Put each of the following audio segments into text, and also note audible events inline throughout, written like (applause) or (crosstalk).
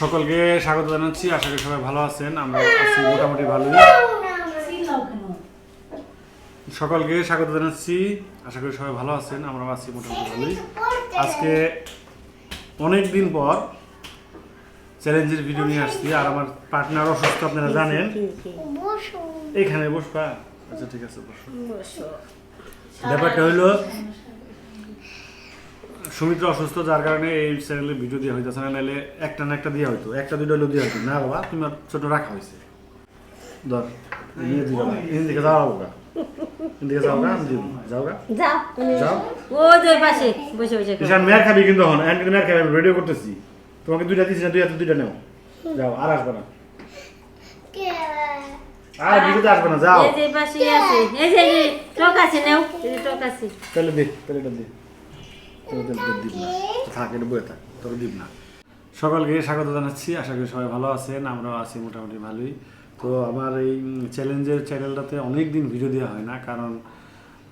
সকলকে স্বাগত জানাচ্ছি। আশা করি সবাই ভালো আছেন আমরা আছি মোটামুটি ভালোই। সকলকে স্বাগত জানাচ্ছি আশা করি সবাই ভালো আছেন আমরা আছি মোটামুটি ভালোই। আজকে অনেক দিন পর চ্যালেঞ্জের ভিডিও নিয়ে আসছি আর আমার পার্টনার অসুস্থ আপনারা জানেন। এখানে বসবা? আচ্ছা ঠিক আছে বসো। ব্যাপারটা হইল সুমিত্র অসুস্থ যার কারণে এই চ্যানেলে ভিডিও দেওয়া হইতেছে না নাহলে একটা না একটা দেওয়া হইতো। একটা দুইটা হলেও দেওয়া হইতো। না বাবা তোমার ছোট রাখা হয়েছে ধর নিয়ে দিও এখান থেকে যাও গা যাও গা আমি যাও যাও। যাও। ও যে পাশে। বসে বসে ঈশান মেয়ের খাবি কিন্তু হন খাবি আমি করতেছি। তোমাকে দুইটা দিচ্ছি না দুই হাতে দুইটা নেও। যাও আর আসবে না। আর ভিডিওতে আসবে না যাও। এই যে পাশে আছে। এই যে টক আছে নাও। এই টক আছে। তাহলে দে তাহলে এটা দে- দিব বয়ে থাক, তোর দিব না। সকলকে স্বাগত জানাচ্ছি, আশা করি সবাই ভালো আছেন, আমরাও আছি মোটামুটি ভালোই। তো আমার এই চ্যালেঞ্জের চ্যানেলটাতে অনেক দিন ভিডিও দেওয়া হয় না, কারণ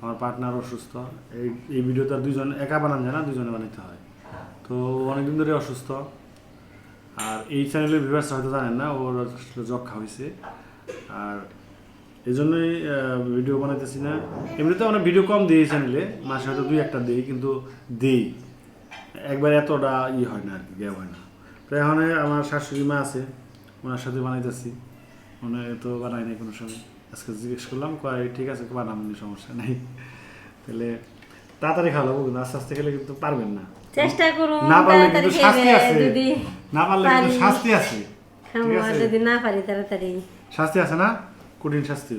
আমার পার্টনার অসুস্থ। এই এই ভিডিওটা দুজন একা বানান যায় না দুজনে বানাতে হয়। তো অনেকদিন ধরে অসুস্থ। আর এই চ্যানেলের ভিউয়ার্স হয়তো জানেন না, ওর যক্ষা হয়েছে। আর এই জন্যই ভিডিও বানাইতেছি না। এমনিতে আমরা ভিডিও কম দিই চ্যানেলে মাসে হয়তো দুই একটা দিই কিন্তু দিই। একবার এতটা ই হয় না আর কি গ্যাপ হয় না। তো এখন আমার শাশুড়ি মা আছে ওনার সাথে বানাইতেছি। মনে তো বানাই নাই কোনো সময়। আজকে জিজ্ঞেস করলাম কয় ঠিক আছে বানাবনি সমস্যা নেই। তাহলে তাড়াতাড়ি খাওয়াবো কিন্তু আস্তে আস্তে খেলে কিন্তু পারবেন না। চেষ্টা করুন না পারলে কিন্তু শাস্তি আছে। না পারলে কিন্তু শাস্তি আছে? যদি না পারি তাড়াতাড়ি। শাস্তি আছে না? কঠিন শাস্তি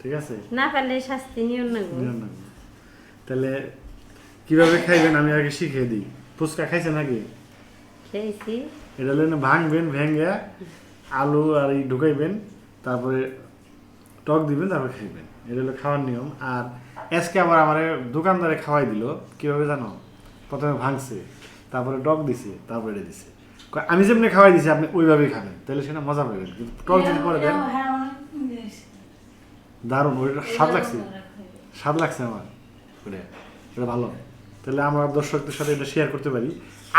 ঠিক আছে? না পারলে শাস্তি নিও না গো। নিয়ম না। তাহলে কীভাবে খাইবেন আমি আগে শিখিয়ে দিই। ফুচকা খাইছেন আগে? খেয়েছি। এটা হলো না ভাঙবেন ভেঙে আলু আর এই ঢুকাইবেন তারপরে টক দিবেন তারপরে খাইবেন। এটা হলো খাওয়ার নিয়ম। আর আজকে আবার আমার দোকানদারে খাওয়াই দিল কীভাবে জানো? প্রথমে ভাঙছে তারপরে টক দিছে তারপরে এটা দিছে। আমি যেমনি খাওয়াই দিছি আপনি ওইভাবেই খাবেন। তাহলে সেটা মজা পাবেন কিন্তু টক যদি পরে দেন দারুণ ওইটা স্বাদ লাগছে। স্বাদ লাগছে আমার। ওটা এটা ভালো। তাহলে আমরা দর্শকদের সাথে এটা শেয়ার করতে পারি।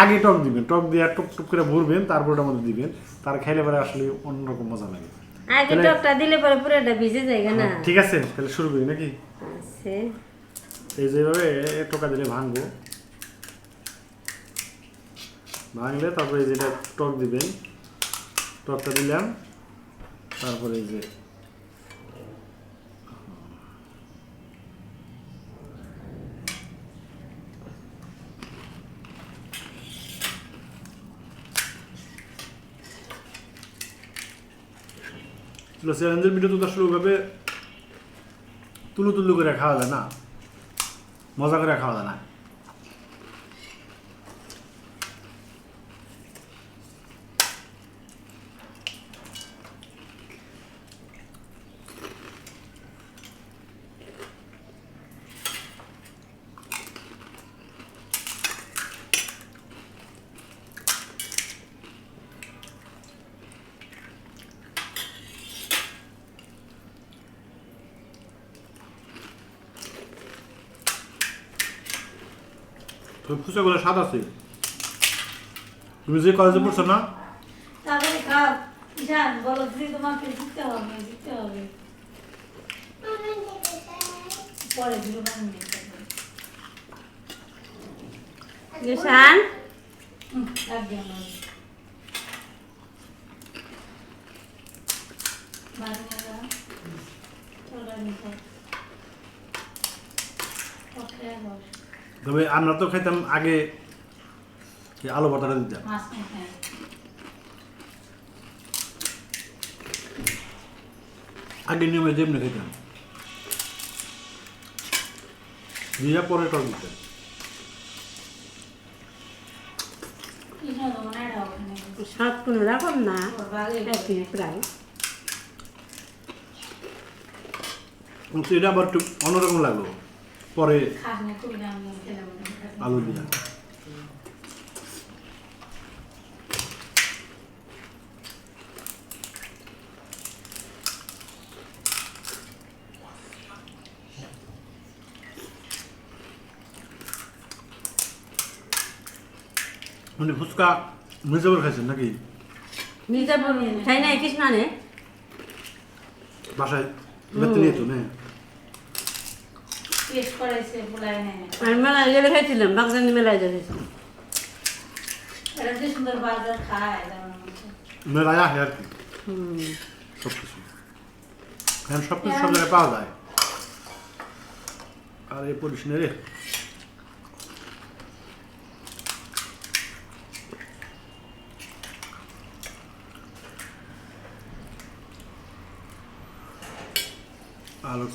আগে টক দিবেন টক দিয়ে টুক টুক করে ভরবেন তারপর ওটার মধ্যে দিবেন। তার খাইলে পরে আসলে অন্যরকম মজা লাগে। আগে টকটা দিলে পরে পুরোটা ভিজে যায় না ঠিক আছে তাহলে শুরু করি নাকি? আছে এই যেভাবে টোকা দিলে ভাঙবো। ভাঙলে তারপরে যেটা টক দিবেন। টকটা দিলাম। তারপরে এই যে চ্যালেঞ্জের ভিডিও তো আসলে ওইভাবে তুলু তুলু করে খাওয়া যায় না। মজা করে খাওয়া যায় না। তো ফুচকাগুলো স্বাদ আছে? তুমি যে কলেজে পড়ছো না? তাড়াতাড়ি খাও ঈশান বলো দিদি তোমাকে জিততে হবে জিততে হবে। পরে বানিয়ে নিশান? একদম বানিয়ে তবে আমরা তো খাইতাম আগে আলু ভর্তাটা দিতাম। খাই আগে নিয়মে যেমনি খাইতাম। দিয়ে পরে টক দিতাম কোনো রকম না প্রায়। এটা আবার একটু অন্যরকম লাগল। পরে না আলু দিলাম মানে ফুচকা মির্জাপুর খাইছেন নাকি? মির্জাপুর খাই নাই কৃষ্ণা নে বাসায় বেতে নিয়ে তো নে। আমি মেলায় গেলে খাইছিলাম বাগজানি মেলায় গেছিলাম এটা যে সুন্দর বার্গার খায় যেমন হচ্ছে। মেলায় আসে আর কি। সব কিছু এখন সব কিছু সব জায়গায় পাওয়া যায়। আর এই পরিস রে। আলো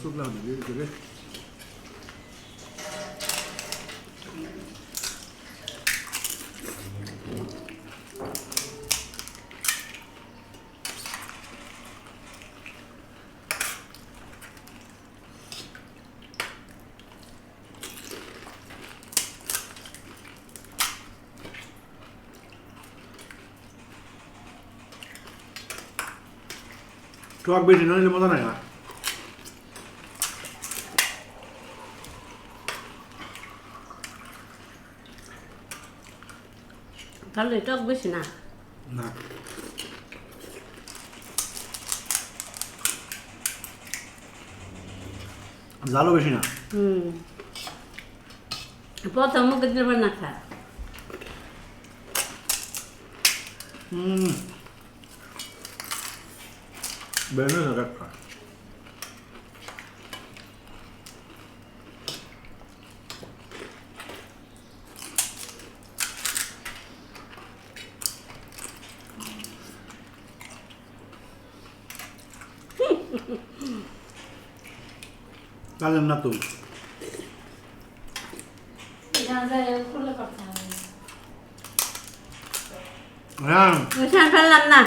টক বেশি না নিলে মজা নাই না। ভালোই টক বেশি না? না। জালও বেশি না। হুম। প্রথম মুখে দিলে না খা হুম। যাবে একটা কালেন না তো হ্যাঁ ফেললাম না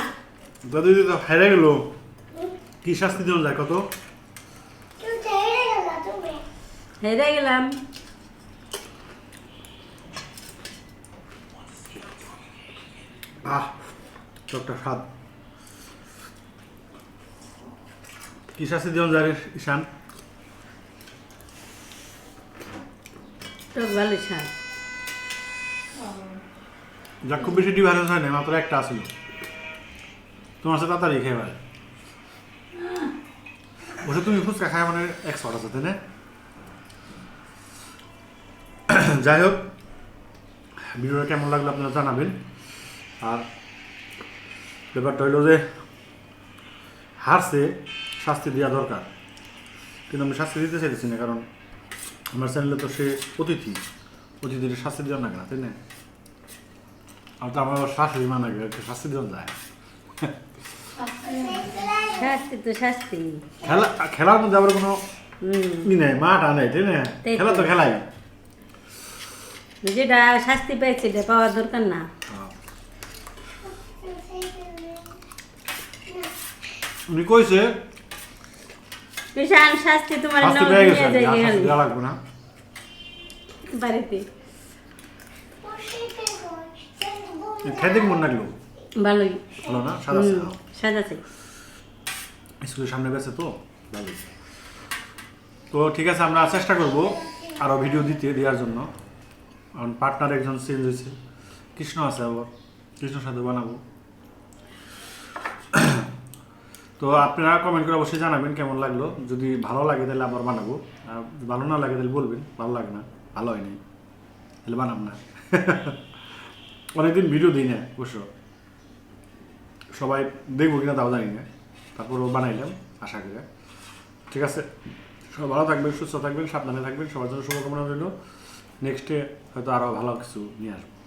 দাদু দিদি তো হেরে গেল কি শাস্তি দেওয়া যায় কত হেরে গেলাম। আহ চকটা স্বাদ কি শাস্তি দেওয়া যায় রে, ঈশান ভালোই স্বাদ যা খুব বেশি ডিফারেন্স হয় না মাত্র একটা আসলো তোমার সাথে তাড়াতাড়ি খেয়ে ওটা তুমি ফুচকা খায় মানে এক্সপার্ট আছে তাই না? (clears throat) যাই হোক ভিডিওটা কেমন লাগল আপনারা জানাবেন। আর ব্যাপারটা হইল যে হারছে শাস্তি দেওয়া দরকার। কিন্তু আমি শাস্তি দিতে চাইতেছি না কারণ আমার চ্যানেলে তো সে অতিথি। অতিথির শাস্তি দেওয়ার না কেন তাই না? আর তো আমার শাশুড়ি মানা গেলে একটু শাস্তি দেওয়া যায়। (laughs) শাস্তি তো শাস্তি। খেলা খেলার মধ্যে আবার কোনো ই নেই মাঠ না? খেলা তো খেলাই। যেটা শাস্তি পেয়েছে এটা পাওয়ার দরকার না। উনি কইছে বিশাল শাস্তি তোমার নাও নিয়ে যাই লাগবে না। বাড়িতে। খেতে মন লাগল? ভালোই। ভালো না? সাদা সাদা। স্কুলের সামনে গেছে তো? তো ঠিক আছে, আমরা চেষ্টা করব আরও ভিডিও দিতে, দেওয়ার জন্য। কারণ পার্টনার একজন চেঞ্জ হয়েছে। কৃষ্ণ আছে আবার। কৃষ্ণর সাথে বানাবো। তো আপনারা কমেন্ট করে অবশ্যই জানাবেন কেমন লাগল। যদি ভালো লাগে তাহলে আবার বানাবো। আর ভালো না লাগে তাহলে বলবেন, ভালো লাগে না। ভালো হয়নি। তাহলে বানাব না। অনেকদিন ভিডিও দিই না অবশ্য। সবাই দেখব কিনা তাও জানি না। তারপরও বানাইলাম, আশা করি। ঠিক আছে? সবাই ভালো থাকবেন, সুস্থ থাকবেন, সাবধানে থাকবেন। সবার জন্য শুভকামনা রইল। নেক্সটে হয়তো আরও ভালো কিছু নিয়ে আসব।